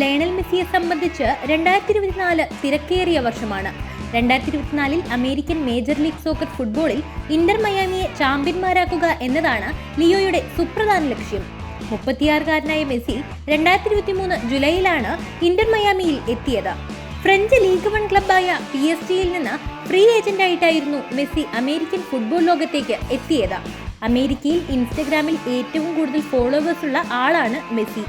Lionel മെസ്സിയെ സംബന്ധിച്ച് രണ്ടായിരത്തി ഇരുപത്തിനാല് തിരക്കേറിയ വർഷമാണ്. രണ്ടായിരത്തി ഇരുപത്തിനാലിൽ അമേരിക്കൻ മേജർ ലീഗ് സോക്കർ ഫുട്ബോളിൽ ഇന്റർ മയാമിയെ ചാമ്പ്യന്മാരാക്കുക എന്നതാണ് ലിയോയുടെ സുപ്രധാന ലക്ഷ്യം. മുപ്പത്തിയാറുകാരനായ മെസ്സി രണ്ടായിരത്തി ഇരുപത്തി മൂന്ന് ജൂലൈയിലാണ് ഇന്റർ മയാമിയിൽ എത്തിയത്. ഫ്രഞ്ച് ലീഗ് വൺ ക്ലബായ പി എസ് ടിയിൽ നിന്ന് ഫ്രീ ഏജന്റായിട്ടായിരുന്നു മെസ്സി അമേരിക്കൻ ഫുട്ബോൾ ലോകത്തേക്ക് എത്തിയത്. അമേരിക്കയിൽ ഇൻസ്റ്റഗ്രാമിൽ ഏറ്റവും കൂടുതൽ ഫോളോവേഴ്സ് ഉള്ള ആളാണ് മെസ്സി.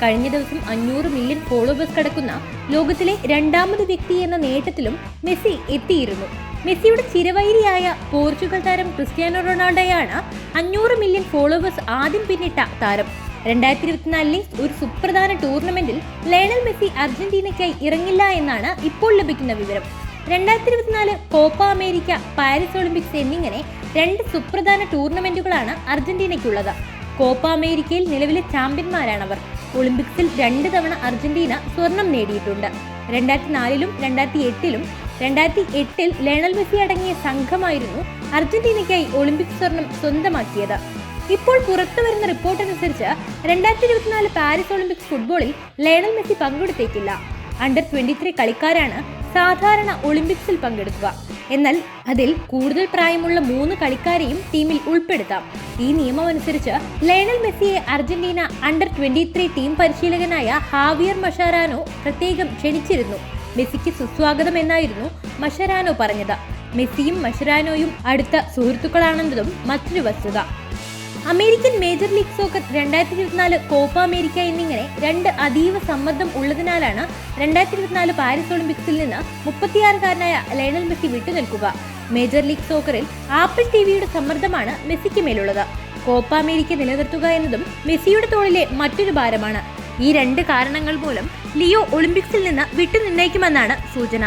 കഴിഞ്ഞ ദിവസം അഞ്ഞൂറ് മില്യൺ ഫോളോവേഴ്സ് കടക്കുന്ന ലോകത്തിലെ രണ്ടാമത് വ്യക്തി എന്ന നേട്ടത്തിലും മെസ്സി എത്തിയിരുന്നു. മെസ്സിയുടെ ചിരവൈരിയായ പോർച്ചുഗൽ താരം ക്രിസ്ത്യാനോ റൊണാൾഡോയാണ് അഞ്ഞൂറ് മില്യൺ ഫോളോവേഴ്സ് ആദ്യം പിന്നിട്ട താരം. രണ്ടായിരത്തി ഇരുപത്തിനാലിലെ ഒരു സുപ്രധാന ടൂർണമെന്റിൽ ലയണൽ മെസ്സി അർജന്റീനയ്ക്കായി ഇറങ്ങില്ല എന്നാണ് ഇപ്പോൾ ലഭിക്കുന്ന വിവരം. രണ്ടായിരത്തി ഇരുപത്തിനാല് കോപ്പ അമേരിക്ക പാരീസ് ഒളിമ്പിക്സ് എന്നിങ്ങനെ രണ്ട് സുപ്രധാന ടൂർണമെന്റുകളാണ് അർജന്റീനയ്ക്കുള്ളത്. കോപ്പ അമേരിക്കയിൽ നിലവിലെ ചാമ്പ്യന്മാരാണവർ. ഒളിമ്പിക്സിൽ രണ്ട് തവണ അർജന്റീന സ്വർണം നേടിയിട്ടുണ്ട്. രണ്ടായിരത്തി നാലിലും രണ്ടായിരത്തി എട്ടിലും രണ്ടായിരത്തി എട്ടിൽ ലയണൽ മെസ്സി അടങ്ങിയ സംഘമായിരുന്നു അർജന്റീനയ്ക്കായി ഒളിമ്പിക് സ്വർണം സ്വന്തമാക്കിയത്. ഇപ്പോൾ പുറത്തു വരുന്ന റിപ്പോർട്ട് അനുസരിച്ച് രണ്ടായിരത്തി ഇരുപത്തിനാല് പാരീസ് ഒളിമ്പിക്സ് ഫുട്ബോളിൽ ലയണൽ മെസ്സി പങ്കെടുത്തേക്കില്ല. അണ്ടർ ട്വന്റി ത്രീ കളിക്കാരാണ് സാധാരണ ഒളിമ്പിക്സിൽ പങ്കെടുക്കുക. എന്നാൽ അതിൽ കൂടുതൽ പ്രായമുള്ള മൂന്ന് കളിക്കാരെയും ടീമിൽ ഉൾപ്പെടുത്താം. ഈ നിയമമനുസരിച്ച് ലയണൽ മെസ്സിയെ Argentina under twenty three team പരിശീലകനായ ഹാവിയർ മഷാരാനോ പ്രത്യേകം ക്ഷണിച്ചിരുന്നു. മെസ്സിക്ക് സുസ്വാഗതം എന്നായിരുന്നു മഷരാനോ പറഞ്ഞത്. മെസ്സിയും മഷരാനോയും അടുത്ത സുഹൃത്തുക്കളാണെന്നതും മറ്റൊരു വസ്തുത. അമേരിക്കൻ മേജർ ലീഗ് സോക്കർ രണ്ടായിരത്തി ഇരുപത്തിനാല് കോപ്പ അമേരിക്ക എന്നിങ്ങനെ രണ്ട് അതീവ സമ്മർദ്ദം ഉള്ളതിനാലാണ് രണ്ടായിരത്തി ഇരുപത്തിനാല് പാരീസ് ഒളിമ്പിക്സിൽ നിന്ന് മുപ്പത്തിയാറുകാരനായ ലയണൽ മെസ്സി വിട്ടുനിൽക്കുക. മേജർ ലീഗ് സോക്കറിൽ ആപ്പിൾ ടി വിയുടെ സമ്മർദ്ദമാണ് മെസ്സിക്ക് മേലുള്ളത്. കോപ്പ അമേരിക്ക നിലനിർത്തുക എന്നതും മെസ്സിയുടെ തോളിലെ മറ്റൊരു ഭാരമാണ്. ഈ രണ്ട് കാരണങ്ങൾ മൂലം ലിയോ ഒളിമ്പിക്സിൽ നിന്ന് വിട്ടുനിന്നേക്കുമെന്നാണ് സൂചന.